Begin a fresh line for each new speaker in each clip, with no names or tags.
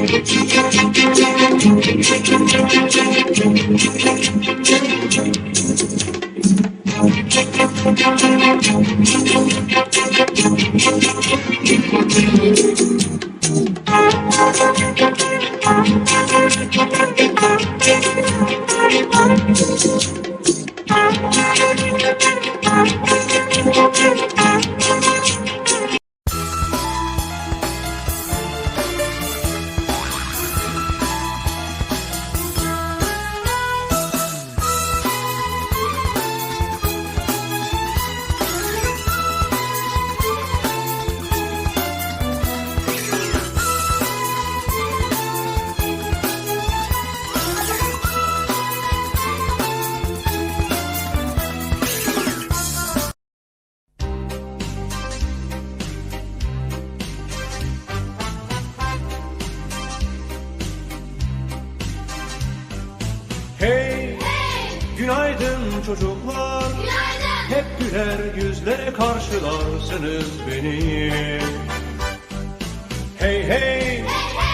Hey, günaydın çocuklar. Hep güler yüzle karşılarsınız beni. Hey hey,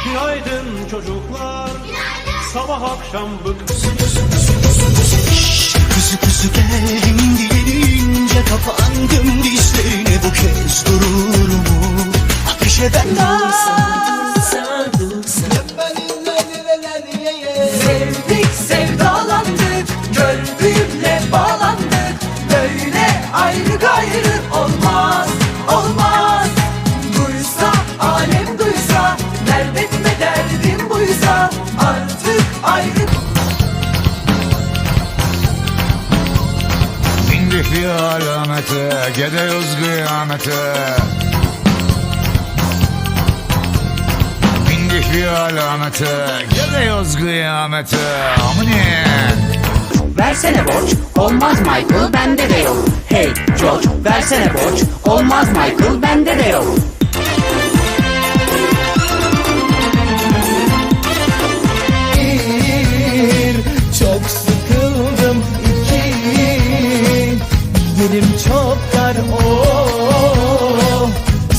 günaydın çocuklar. Sabah akşam bık
Kuzu kuzu geldim diyenince kapandım dizlerine bu kez durur mu? Ateş eden
Sevdik ayrı gayrı olmaz Olmaz Duysa alem duysa Dert etme derdim buysa Artık ayrı
Bindik bir alamete, gidiyoruz kıyamete. Bindik bir alamete, gidiyoruz kıyamete. Amine.
Versene borç olmaz Michael bende de yok Hey George versene borç. Olmaz Michael bende de yok.
Bir Çok sıkıldım iki Yerim çok dar oh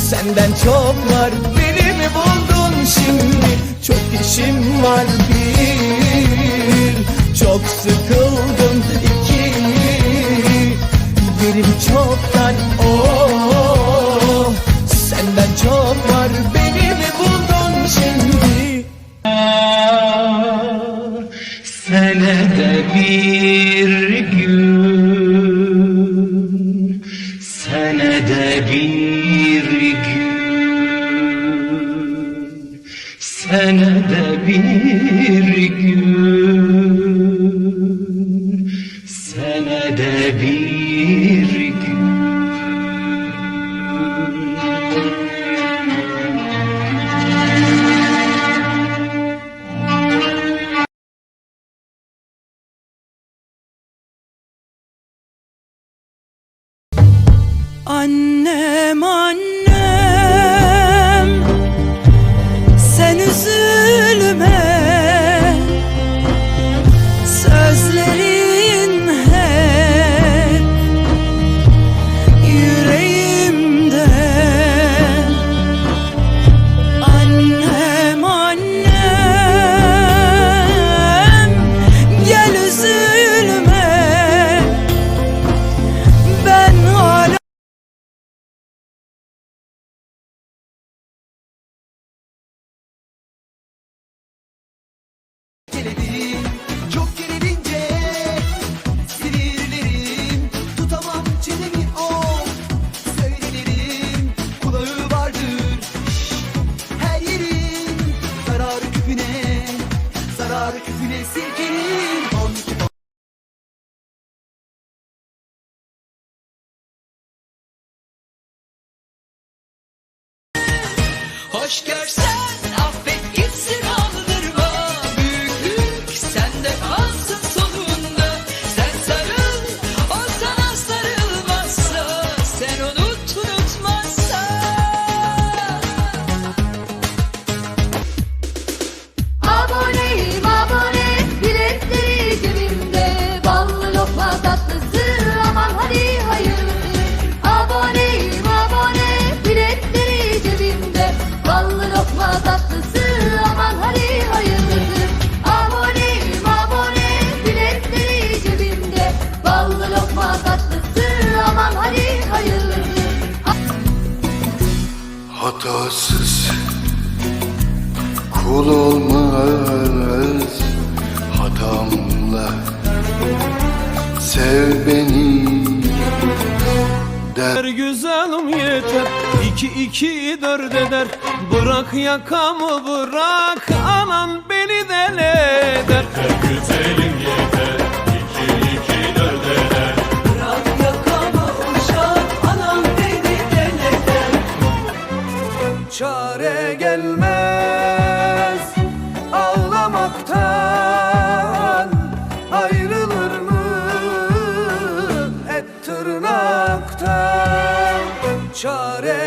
Senden çok var. Beni mi buldun şimdi? Çok işim var. Bir Çok sıkıldım Yerim çok dar oh. Senden çok var Beni mi buldun şimdi Senede bir gün. Senede bir gün. Senede bir gün
Hoş görsen affet gitsin
kul olmaz hatamla. Sev beni der.
Güzelim yeter İki iki dört eder. Bırak yakamı bırak Anan beni deli eder güzelim
Çare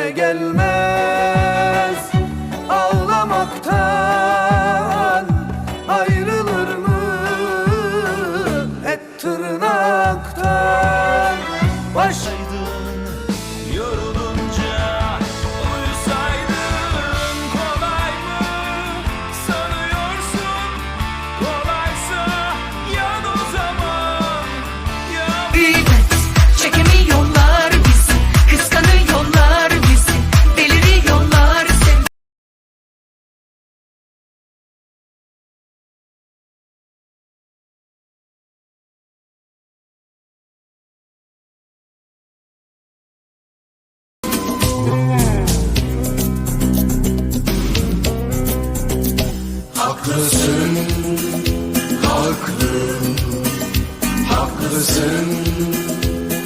haklısın,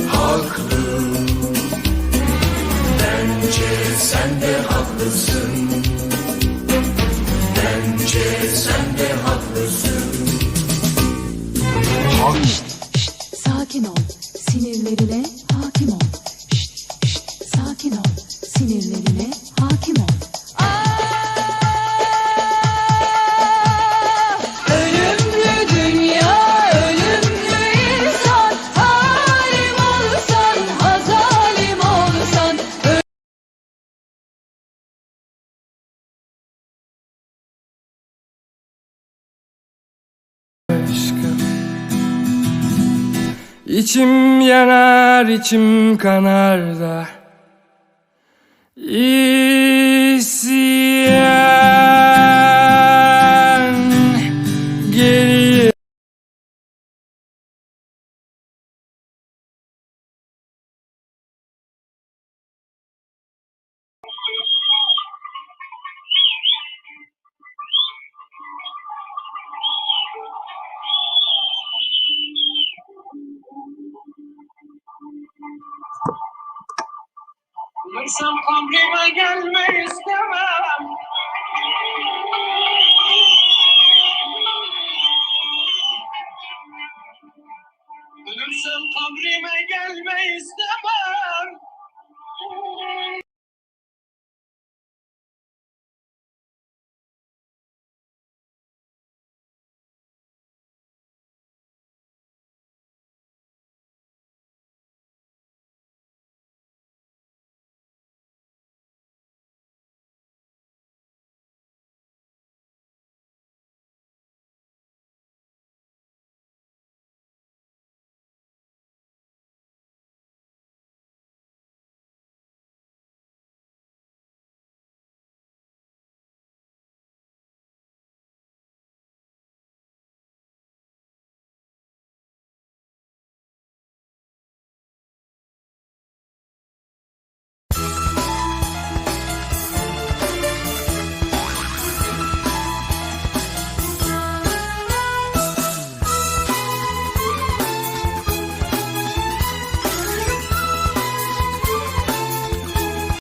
haklı. Bence sen de haklısın. Bence sen de haklısın.
Sakin ol, sinirlerine hakim ol. Şşt, şşt, sakin ol, sinirlerine
İçim yanar, içim kanar da. İsyan
Sanırsam kabrime gelme istemem